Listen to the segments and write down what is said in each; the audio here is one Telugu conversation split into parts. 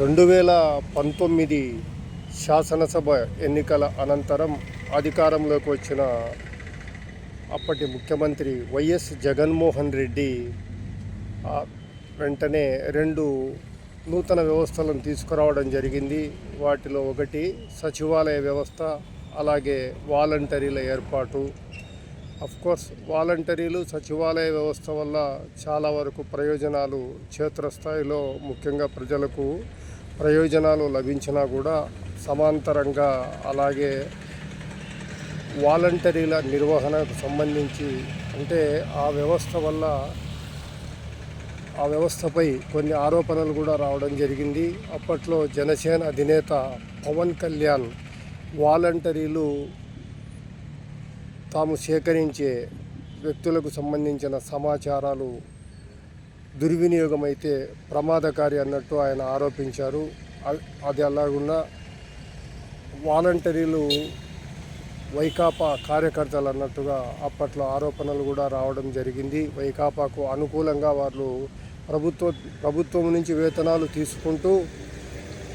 రెండు వేల పంతొమ్మిది శాసనసభ ఎన్నికల అనంతరం అధికారంలోకి వచ్చిన అప్పటి ముఖ్యమంత్రి వైఎస్ జగన్మోహన్ రెడ్డి వెంటనే రెండు నూతన వ్యవస్థలను తీసుకురావడం జరిగింది. వాటిలో ఒకటి సచివాలయ వ్యవస్థ అలాగే వాలంటరీల ఏర్పాటు. కోర్స్ వాలంటరీలు సచివాలయ వ్యవస్థ వల్ల చాలా వరకు ప్రయోజనాలు క్షేత్రస్థాయిలో ముఖ్యంగా ప్రజలకు ప్రయోజనాలు లభించినా కూడా సమాంతరంగా అలాగే వాలంటరీల నిర్వహణకు సంబంధించి అంటే ఆ వ్యవస్థ వల్ల ఆ వ్యవస్థపై కొన్ని ఆరోపణలు కూడా రావడం జరిగింది. అప్పట్లో జనసేన అధినేత పవన్ కళ్యాణ్ వాలంటరీలు తాము సేకరించే వ్యక్తులకు సంబంధించిన సమాచారాలు దుర్వినియోగం అయితే ప్రమాదకారి అన్నట్టు ఆయన ఆరోపించారు. అది అలాగున్నా వాలంటరీలు వైకాపా కార్యకర్తలు అన్నట్టుగా అప్పట్లో ఆరోపణలు కూడా రావడం జరిగింది. వైకాపాకు అనుకూలంగా వాళ్ళు ప్రభుత్వ ప్రభుత్వం నుంచి వేతనాలు తీసుకుంటూ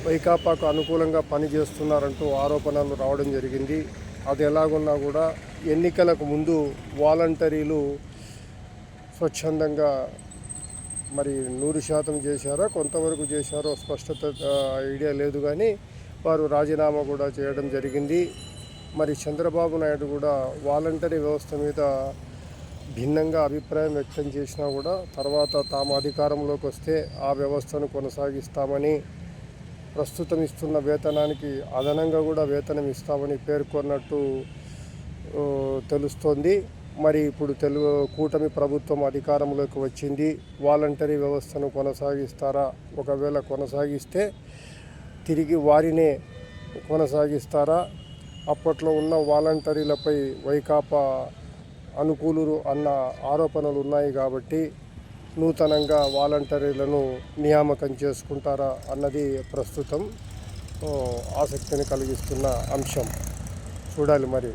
వైకాపాకు అనుకూలంగా పనిచేస్తున్నారంటూ ఆరోపణలు రావడం జరిగింది. అది ఎలాగున్నా కూడా ఎన్నికలకు ముందు వాలంటరీలు స్వచ్ఛందంగా మరి నూరు శాతం చేశారో కొంతవరకు చేశారో స్పష్టత ఐడియా లేదు కానీ వారు రాజీనామా కూడా చేయడం జరిగింది. మరి చంద్రబాబు నాయుడు కూడా వాలంటరీ వ్యవస్థ మీద భిన్నంగా అభిప్రాయం వ్యక్తం చేసినా కూడా తర్వాత తాము అధికారంలోకి వస్తే ఆ వ్యవస్థను కొనసాగిస్తామని ప్రస్తుతం ఇస్తున్న వేతనానికి అదనంగా కూడా వేతనం ఇస్తామని పేర్కొన్నట్టు తెలుస్తోంది. మరి ఇప్పుడు తెలుగు కూటమి ప్రభుత్వం అధికారంలోకి వచ్చింది. వాలంటరీ వ్యవస్థను కొనసాగిస్తారా? ఒకవేళ కొనసాగిస్తే తిరిగి వారినే కొనసాగిస్తారా? అప్పట్లో ఉన్న వాలంటరీలపై వైకాపా అనుకూలురు అన్న ఆరోపణలు ఉన్నాయి కాబట్టి నూతనంగా వాలంటరీలను నియామకం చేసుకుంటారా అన్నది ప్రస్తుతం ఆసక్తిని కలిగిస్తున్న అంశం. చూడాలి మరి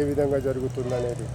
ఏ విధంగా జరుగుతుందనేది.